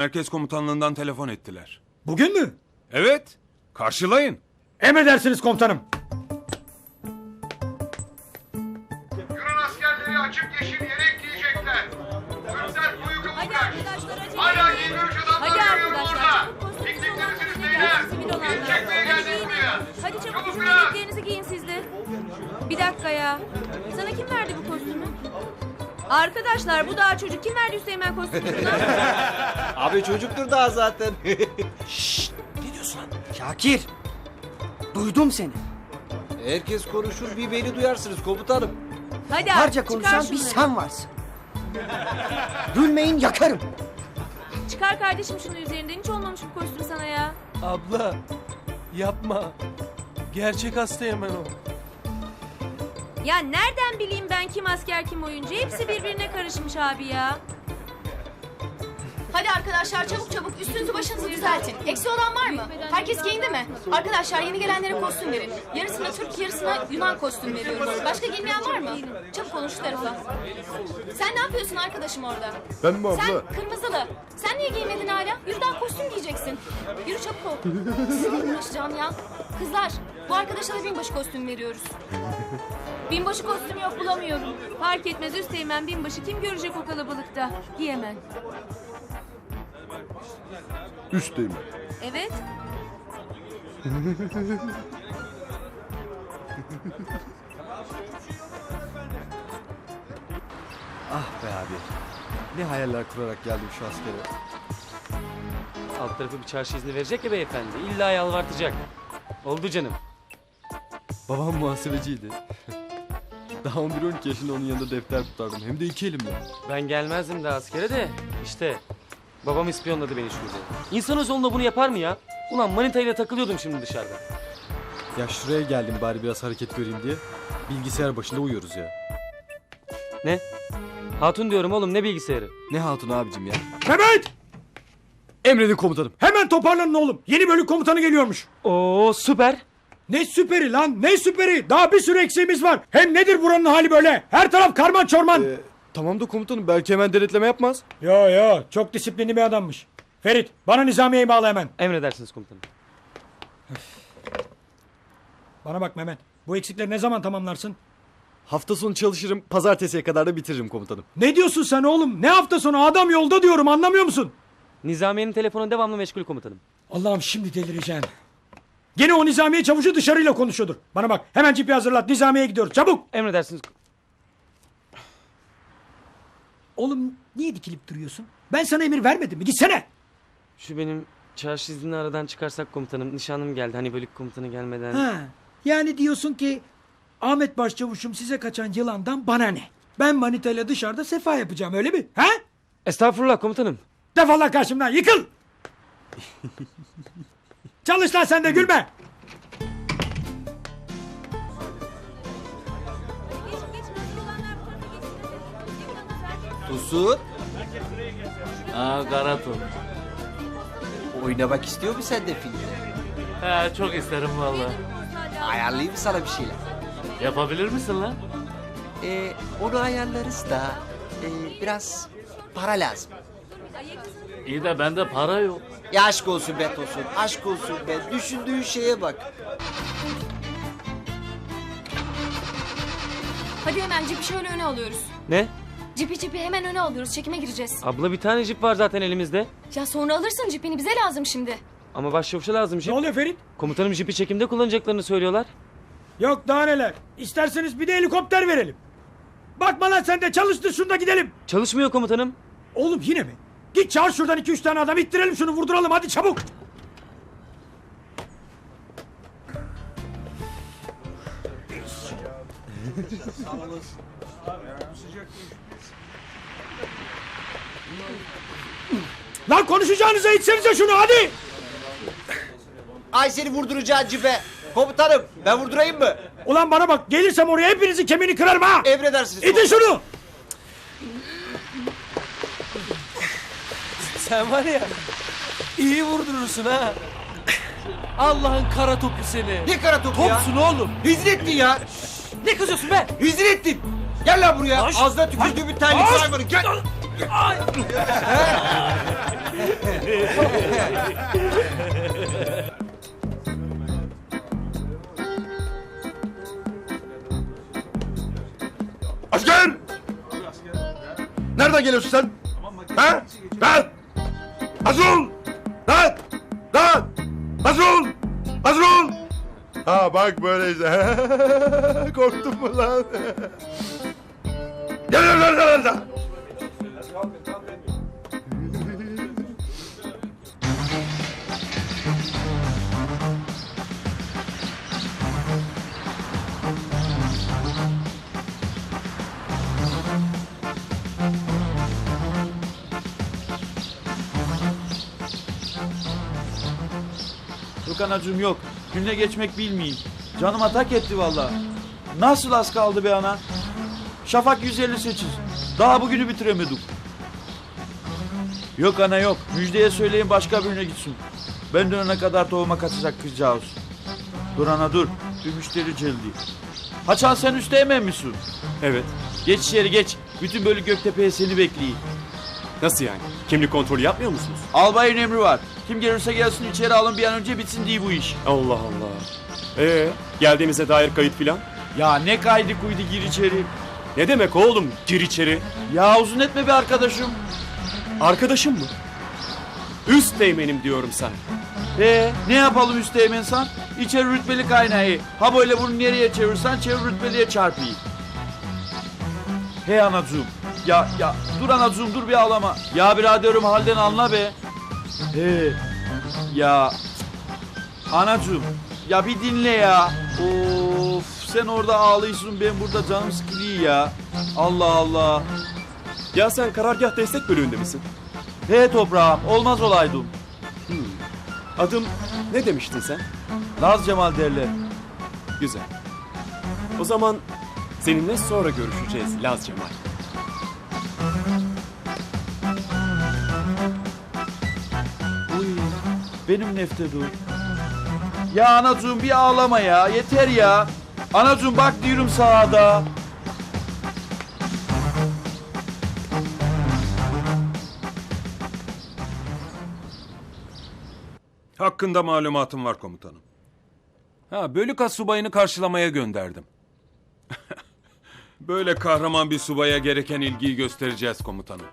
Merkez komutanlığından telefon ettiler. Bugün mü? Evet, karşılayın. Emredersiniz komutanım. Yunan askerleri açık yeşil yelek giyecekler. Türkler koyu Hadi kabuklar. arkadaşlar acele Hala giymemiş adamlar Hadi görüyorum arkadaşlar. burada. Pikniklerisiniz beyler. İlk çekmeye Hadi geldik giyin. buraya. Hadi çabuk bizim biraz. yeleklerinizi giyin siz de. Bir dakika ya. Sana kim verdi bu kostümü? Arkadaşlar bu daha çocuk. Kim verdi Hüseyin kostümü? Abi çocuktur daha zaten. Şakir. Duydum seni. Herkes konuşur bir beni duyarsınız komutanım. Hadi Harca çıkar konuşan bir şunları. sen varsın. Gülmeyin yakarım. Çıkar kardeşim şunu üzerinden. Hiç olmamış bu kostüm sana ya. Abla yapma. Gerçek hasta hemen o. Ya nereden bileyim ben kim asker kim oyuncu? Hepsi birbirine karışmış abi ya. Arkadaşlar çabuk çabuk üstünüzü başınızı düzeltin. Eksi olan var mı? Herkes giyindi mi? Arkadaşlar yeni gelenlere kostüm verin. Yarısına Türk yarısına Yunan kostüm veriyoruz. Başka giymeyen var mı? Çabuk konuş şu tarafa. Sen ne yapıyorsun arkadaşım orada? Ben mi Sen kırmızılı. Sen niye giymedin hala? Yürü daha kostüm giyeceksin. Yürü çabuk ol. Sizinle uğraşacağım ya. Kızlar bu arkadaşa da binbaşı kostüm veriyoruz. Binbaşı kostüm yok bulamıyorum. Fark etmez Üsteğmen binbaşı kim görecek o kalabalıkta? Giy hemen. Üsteyim. Evet. Ah be abi. Ne hayaller kurarak geldim şu askere. Alt tarafı bir çarşı izni verecek ya beyefendi. İlla yalvartacak. Oldu canım. Babam muhasebeciydi. Daha 11-12 yaşında onun yanında defter tutardım. Hem de iki elimle. Ben gelmezdim daha askere de. işte babam ispiyonladı beni şurada. İnsan özonla bunu yapar mı ya? Ulan manitayla takılıyordum şimdi dışarıda. Ya şuraya geldim bari biraz hareket göreyim diye. Bilgisayar başında uyuyoruz ya. Ne? Hatun diyorum oğlum ne bilgisayarı? Ne hatun abicim ya. Mehmet! Emredin komutanım. Hemen toparlanın oğlum. Yeni bölük komutanı geliyormuş. Oo süper. Ne süperi lan ne süperi. Daha bir sürü eksiğimiz var. Hem nedir buranın hali böyle? Her taraf karman çorman. Ee, tamam da komutanım belki hemen denetleme yapmaz. Yo yo çok disiplinli bir adammış. Ferit bana nizamiyeyi bağla hemen. Emredersiniz komutanım. Bana bak Mehmet. Bu eksikleri ne zaman tamamlarsın? Hafta sonu çalışırım. Pazartesiye kadar da bitiririm komutanım. Ne diyorsun sen oğlum? Ne hafta sonu adam yolda diyorum anlamıyor musun? Nizamiye'nin telefonu devamlı meşgul komutanım. Allah'ım şimdi delireceğim. Gene o nizamiye çavuşu dışarıyla konuşuyordur. Bana bak hemen cipi hazırlat nizamiyeye gidiyoruz çabuk. Emredersiniz. Oğlum niye dikilip duruyorsun? Ben sana emir vermedim mi? Gitsene. Şu benim çarşı iznini aradan çıkarsak komutanım. Nişanım geldi hani bölük komutanı gelmeden. Ha, yani diyorsun ki Ahmet Başçavuş'um size kaçan yılandan bana ne? Ben manitayla dışarıda sefa yapacağım öyle mi? Ha? Estağfurullah komutanım. Defol lan karşımdan yıkıl. Çalış lan sen de gülme. Usul. Aa Karatum. Oynamak istiyor musun sen de filmde? He çok isterim valla. Ayarlayayım sana bir şeyler. Yapabilir misin lan? Ee, onu ayarlarız da ee, biraz para lazım. İyi de bende para yok. Ya aşk olsun be Tosun, aşk olsun be. Düşündüğün şeye bak. Hadi hemen cipi şöyle öne alıyoruz. Ne? Cipi cipi hemen öne alıyoruz. Çekime gireceğiz. Abla bir tane jip var zaten elimizde. Ya sonra alırsın cipini bize lazım şimdi. Ama başçavuşa lazım Ne jip. oluyor Ferit? Komutanım jipi çekimde kullanacaklarını söylüyorlar. Yok daha neler. İsterseniz bir de helikopter verelim. Bakma lan sen de çalıştır şunda gidelim. Çalışmıyor komutanım. Oğlum yine mi? Git çağır şuradan iki üç tane adam ittirelim şunu vurduralım hadi çabuk. Lan konuşacağınıza itsenize şunu hadi. Ay seni vurduracağın cibe. Komutanım ben vurdurayım mı? Ulan bana bak gelirsem oraya hepinizin kemiğini kırarım ha. Emredersiniz. İtin şunu. Sen var ya iyi vurdurursun ha. Allah'ın kara topu seni. Ne kara topu ya? Topsun oğlum. Hizmettin ya. Ne kızıyorsun be? Hizmettin. Gel lan buraya. Aş- Ağzına tükürdüğümün terlik Aş- hayvanı. Gel. Asker! Nereden geliyorsun sen? Ha? Lan! Hazır ol! Lan! Lan! Hazır ol! Hazır ol! Ha bak böyle işte. Korktun mu lan? Gel gel gel gel gel. Yok anacığım yok. Gününe geçmek bilmeyeyim. Canım atak etti valla. Nasıl az kaldı be ana? Şafak 158. Daha bugünü bitiremedik. Yok ana yok. Müjdeye söyleyin başka birine gitsin. Ben dönene kadar tohuma kaçacak kızcağız. Dur ana dur. Bir müşteri geldi. Haçan sen üstte emin misin? Evet. Geç içeri geç. Bütün bölük Göktepe'ye seni bekliyor. Nasıl yani? Kimlik kontrolü yapmıyor musunuz? Albayın emri var. Kim gelirse gelsin içeri alın bir an önce bitsin diye bu iş. Allah Allah. Ee, geldiğimize dair kayıt filan? Ya ne kaydı kuydu gir içeri. Ne demek oğlum? Gir içeri. Ya uzun etme be arkadaşım. Arkadaşım mı? Üst teğmenim diyorum sana. Ee, ne yapalım üsteğmen san? İçeri rütbeli kaynağı. Ha böyle bunu nereye çevirsen çevir rütbeliye çarpayım. Hey anacığım. Ya ya dur anacığım dur bir ağlama. Ya biraderim halden anla be. He. Ya. Anacığım. Ya bir dinle ya. Of sen orada ağlıyorsun ben burada canım sıkılıyor ya. Allah Allah. Ya sen karargah destek bölüğünde misin? He toprağım olmaz olaydım. Adım ne demiştin sen? Laz Cemal derler. Güzel. O zaman seninle sonra görüşeceğiz Laz Cemal. Benim nefte dur. Ya anacığım bir ağlama ya. Yeter ya. Anacığım bak diyorum sağda. Hakkında malumatım var komutanım. Ha, bölük as subayını karşılamaya gönderdim. Böyle kahraman bir subaya gereken ilgiyi göstereceğiz komutanım.